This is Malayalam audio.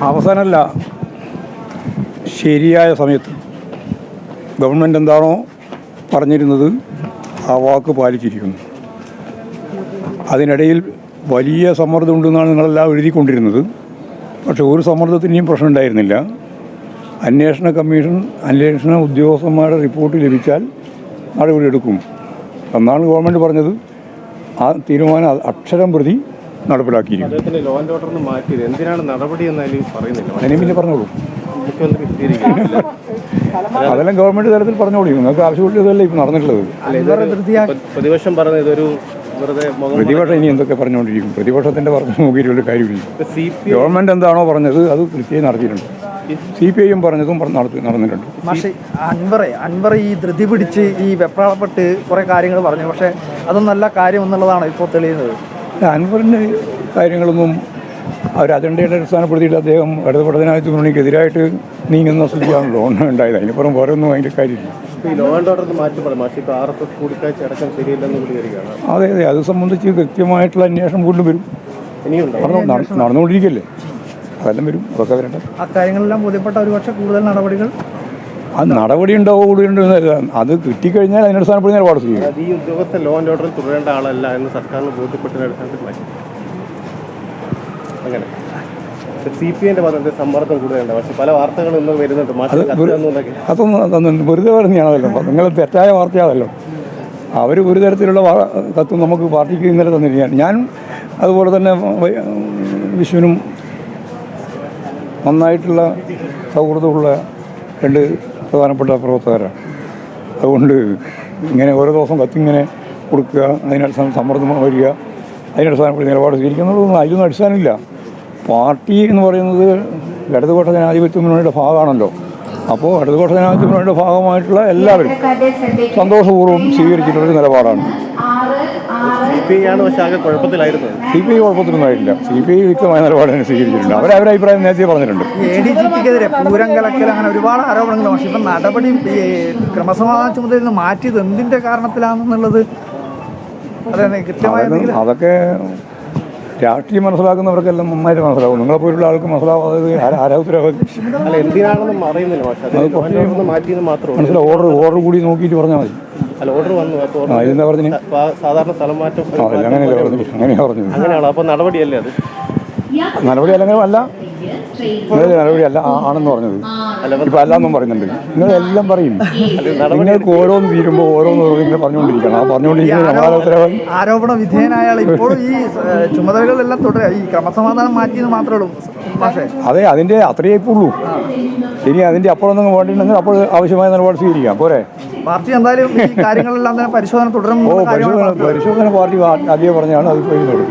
അവസാനമല്ല. ശരിയായ സമയത്ത് ഗവൺമെന്റ് എന്താണോ പറഞ്ഞിരുന്നത് ആ വാക്ക് പാലിച്ചിരിക്കുന്നു. അതിനിടയിൽ വലിയ സമ്മർദ്ദം ഉണ്ടെന്നാണ് നിങ്ങളെല്ലാം എഴുതിക്കൊണ്ടിരുന്നത്. പക്ഷേ ഒരു സമ്മർദ്ദത്തിന്റെയും പ്രശ്നം ഉണ്ടായിരുന്നില്ല. അന്വേഷണ കമ്മീഷൻ അന്വേഷണ ഉദ്യോഗസ്ഥന്മാരുടെ റിപ്പോർട്ട് ലഭിച്ചാൽ നടപടിയെടുക്കും. എന്നാണ് ഗവൺമെന്റ് പറഞ്ഞത്. ആ തീരുമാനം അക്ഷരം പ്രതി നടപ്പിലാക്കിയിരിക്കുന്നു. അദ്ദേഹത്തിന്റെ ലോ ആൻഡ് ഓർഡറിന് എന്തിനാണ് നടപടി എന്നാലും പറയുന്നില്ല. അതിനെ പിന്നെ പറഞ്ഞോളൂ. അതെല്ലാം ഗവൺമെന്റ് തലത്തിൽ പറഞ്ഞോളൂ. നിങ്ങൾക്ക് ആവശ്യമുള്ളതല്ലേ ഇപ്പം നടന്നിട്ടുള്ളത്. പ്ര- പ്രതിപക്ഷം പറഞ്ഞ ഇതൊരു പ്രതിപക്ഷം ഇനി എന്തൊക്കെ പറഞ്ഞുകൊണ്ടിരിക്കും പ്രതിപക്ഷത്തിന്റെ പറഞ്ഞു നോക്കിയിട്ട് ഒരു കാര്യമില്ല. ഗവൺമെന്റ് എന്താണോ പറഞ്ഞത് അത് കൃത്യമായി നടത്തിയിട്ടുണ്ട്. സി പി ഐയും പറഞ്ഞതും പറ- നടത്തി നടന്നിട്ടുണ്ട്. പക്ഷേ അൻവറെ അൻവർ ഈ ധൃതി പിടിച്ച് ഈ വെപ്രാളപ്പെട്ട് കുറേ കാര്യങ്ങൾ പറഞ്ഞു. പക്ഷേ അതൊന്നല്ല കാര്യം എന്നുള്ളതാണ് ഇപ്പോൾ തെളിയുന്നത്. അൻവറിന്റെ കാര്യങ്ങളൊന്നും അവർ അജണ്ടയുടെ അടിസ്ഥാനപ്പെടുത്തിയിട്ട് അദ്ദേഹം ഇടതുപെട്ട ജനാധിപത്യ മുന്നണിക്കെതിരായിട്ട് നീങ്ങുന്ന സ്ഥിതിയാണല്ലോ. ഉണ്ടായത് അതിനപ്പുറം വേറെ ഒന്നും അതിന്റെ കാര്യമില്ല. അതെ അതെ. അത് സംബന്ധിച്ച് കൃത്യമായിട്ടുള്ള അന്വേഷണം കൂടുതൽ വരും. നടന്നുകൊണ്ടിരിക്കല്ലേ നടന്നു നട- അതെല്ലാം വരും. അതൊക്കെ വരട്ടെ. ആ കാര്യങ്ങളെല്ലാം ബോധ്യപ്പെട്ട ഒരു പക്ഷേ കൂടുതൽ നടപടികൾ അത് നടപടി ഉണ്ടാവോ കൂടി ഉണ്ട് അത് കിട്ടിക്കഴിഞ്ഞാൽ അതിനടിസ്ഥാനപ്പെടുന്ന നിലപാട് അത് ഈ ഉദ്യോഗസ്ഥൻ ലോ ആൻഡ് ഓർഡറിൽ തുടരേണ്ട ആളല്ല എന്ന് സർക്കാരിന് ബോധ്യപ്പെട്ടതിന്റെ അടിസ്ഥാനത്തിൽ അങ്ങനെ. സി പി ഐന്റെ ഭാഗത്ത് സമ്മർദ്ദം കൂടുതലുണ്ട്. പക്ഷെ പല വാർത്തകളും ഇന്ന് വരുന്നുണ്ട്. മാഷി കത്തുന്നതൊക്കെ അതൊന്നും വെറുതെ പറഞ്ഞാണല്ലോ നിങ്ങൾ തെറ്റായ വാർത്തയാണല്ലോ. അവർ ഒരു തരത്തിലുള്ള തത്വം കത്തും നമുക്ക് പാർട്ടിക്ക് ഇന്നലെ തന്നിരിക്കുകയാണ്. ഞാൻ അതുപോലെ തന്നെ വിഷുവിനും നന്നായിട്ടുള്ള സൗഹൃദമുള്ള രണ്ട് പ്രധാനപ്പെട്ട പ്രവർത്തകരാണ് അതുകൊണ്ട് ഇങ്ങനെ ഓരോ ദിവസം കത്തിങ്ങനെ കൊടുക്കുക അതിനടിസ്ഥാനം സമ്മർദ്ദം വരിക അതിനടിസ്ഥാനപ്പെടുത്തി നിലപാട് സ്വീകരിക്കുന്നതൊന്നും അതിലൊന്നും അടിസ്ഥാനമില്ല. പാർട്ടി എന്ന് പറയുന്നത് ഇടതുപക്ഷ ജനാധിപത്യ മുന്നണിയുടെ ഭാഗമാണല്ലോ. അപ്പോൾ ഇടതുപക്ഷ ജനാധിപത്യത്തിന്റെ ഭാഗമായിട്ടുള്ള എല്ലാവരും സന്തോഷപൂർവം സ്വീകരിച്ചിട്ടുള്ളൊരു നിലപാടാണ്. സി പി ഐ കുഴപ്പത്തിലൊന്നുമായിട്ടില്ല. സി പി ഐ വ്യക്തമായ നിലപാട് തന്നെ സ്വീകരിച്ചിട്ടുണ്ട്. അവരെ അവരെ അഭിപ്രായം നേരത്തെ പറഞ്ഞിട്ടുണ്ട്. പൂരം കലക്കൽ അങ്ങനെ ഒരുപാട് ആരോപണങ്ങൾ പക്ഷേ ഇപ്പം നടപടി ക്രമസമാധാന ചുമതലയിൽ നിന്ന് മാറ്റിയത് എന്തിന്റെ കാരണത്തിലാണെന്നുള്ളത്? അതെ കൃത്യമായ അതൊക്കെ രാഷ്ട്രീയം മനസ്സിലാക്കുന്നവർക്കെല്ലാം നന്നായിട്ട് മനസ്സിലാവും. നിങ്ങളെ പോലുള്ള ആൾക്ക് മനസ്സിലാവാതെ ആരാ- മനസ്സിലാവും ഓർഡർ ഓർഡർ കൂടി നോക്കിയിട്ട് പറഞ്ഞാൽ മതി. അല്ല ഓർഡർ വന്നു. പറഞ്ഞു? സാധാരണ സ്ഥലം മാറ്റം അങ്ങനെയല്ല പറഞ്ഞു അങ്ങനെയാ നടപടി അല്ലെങ്കിൽ അല്ല. നിങ്ങൾ നടപടി അല്ല ആ- ആണെന്ന് പറഞ്ഞത്. ഇപ്പൊ അല്ലാന്നും പറയുന്നുണ്ട്. നിങ്ങൾ എല്ലാം പറയും. നിങ്ങൾക്ക് ഓരോന്ന് തീരുമ്പോൾ ഓരോന്ന് ഇങ്ങനെ പറഞ്ഞുകൊണ്ടിരിക്കണം ആ പറഞ്ഞുകൊണ്ടിരിക്കുന്ന നമ്മളെ ഉത്തരവാദി ആരോപണ വിധേയനായ ആൾ ഇപ്പോഴും ഈ ചുമതലകളെല്ലാം തുടരുക ഈ ക്രമസമാധാനം മാറ്റിയെന്ന് മാത്രമേ ഉള്ളൂ. പക്ഷേ അതെ അതിന്റെ അത്രയേ ഉള്ളൂ ഇനി അതിന്റെ അപ്പുറമൊന്നും വേണ്ടിയിട്ടുണ്ടെങ്കിൽ അപ്പോൾ ആവശ്യമായ നിലപാട് സ്വീകരിക്കാം. പോരെ? പാർട്ടി എന്തായാലും ഈ കാര്യങ്ങളെല്ലാം തന്നെ പരിശോധന തുടരും പരിശോധന പരിശോധന പാർട്ടി ആദ്യം പറഞ്ഞാണ് അത് കഴിഞ്ഞോളൂ